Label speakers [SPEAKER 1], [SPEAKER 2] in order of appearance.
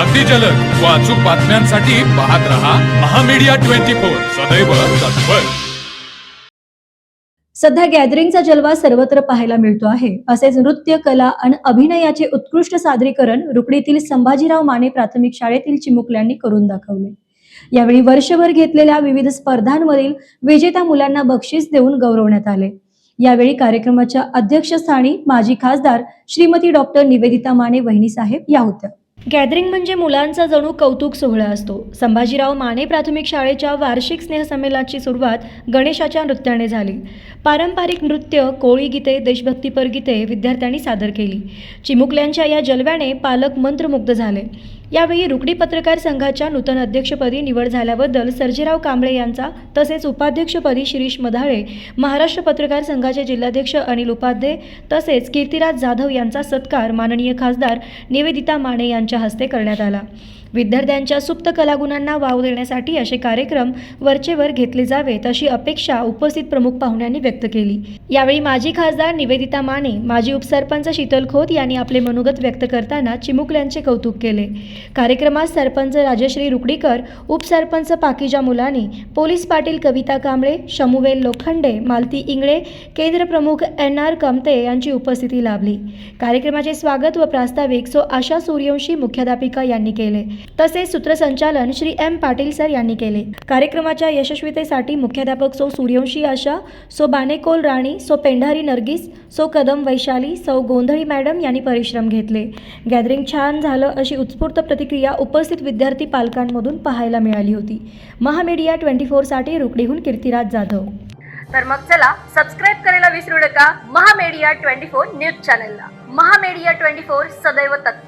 [SPEAKER 1] अगदी जलद व अचूक बातम्यांसाठी पाहत रहा महामीडिया ट्वेंटी फोर. सदैव तत्पर.
[SPEAKER 2] सध्या गॅदरिंगचा जलवा सर्वत्र पाहायला मिळतो आहे. असेच नृत्य कला आणि अभिनयाचे उत्कृष्ट सादरीकरण रुकडीतील संभाजीराव माने प्राथमिक शाळेतील चिमुकल्यांनी करून दाखवले. यावेळी वर्षभर घेतलेल्या विविध स्पर्धांमधील विजेत्या मुलांना बक्षीस देऊन गौरवण्यात आले. यावेळी कार्यक्रमाच्या अध्यक्षस्थानी माजी खासदार श्रीमती डॉक्टर निवेदिता माने वहिनी साहेब या होत्या. गॅदरिंग म्हणजे मुलांचा जणू कौतुक सोहळा असतो. संभाजीराव माने प्राथमिक शाळेच्या वार्षिक स्नेहसंमेलनाची सुरुवात गणेशाच्या नृत्याने झाली. पारंपरिक नृत्य कोळी गीते देशभक्तीपर गीते विद्यार्थ्यांनी सादर केली. चिमुकल्यांच्या या जलव्याने पालक मंत्रमुग्ध झाले. यावेळी रुकडी पत्रकार संघाच्या नूतन अध्यक्षपदी निवड झाल्याबद्दल सर्जेराव कांबळे यांचा तसेच उपाध्यक्षपदी शिरीष मधाळे महाराष्ट्र पत्रकार संघाचे जिल्हाध्यक्ष अनिल उपाध्ये तसेच कीर्तिराज जाधव यांचा सत्कार माननीय खासदार निवेदिता माने यांच्या हस्ते करण्यात आला. विद्यार्थ्यांच्या सुप्त कलागुणांना वाव देण्यासाठी असे कार्यक्रम वरचेवर घेतले जावेत अशी अपेक्षा उपस्थित प्रमुख पाहुण्यांनी व्यक्त केली. यावेळी माजी खासदार निवेदिता माने माजी उपसरपंच शीतल खोत यांनी आपले मनोगत व्यक्त करताना चिमुकल्यांचे कौतुक केले. कार्यक्रमात सरपंच राजश्री रुकडीकर उपसरपंच पाकिजा मुलानी पोलीस पाटील कविता कांबळे शमुवेल लोखंडे मालती इंगळे केंद्रप्रमुख एन आर कमते यांची उपस्थिती लाभली. कार्यक्रमाचे स्वागत व प्रास्ताविक सो आशा सूर्यवंशी मुख्याध्यापिका यांनी केले. तसेच सूत्रसंचालन श्री एम पाटील सर यांनी केले. कार्यक्रमाच्या यशस्वीतेसाठी मुख्याध्यापक सो सूर्यवंशी आशा सो बानेकोल राणी सो पेंढारी नर्गिस सो कदम वैशाली सौ गोंधळी मॅडम यांनी परिश्रम घेतले. गॅदरिंग छान झालं अशी उत्स्फूर्त प्रतिक्रिया उपस्थित विद्यार्थी पालकांमधून पाहायला मिळाली होती. महामीडिया ट्वेंटी फोरसाठी रुकडीहून कीर्तिराज जाधव.
[SPEAKER 3] तर मग चला सबस्क्राईब करायला विसरू नका महामेडिया ट्वेंटी फोर न्यूज चॅनलला. महामेडिया ट्वेंटी फोर सदैव तत्पर.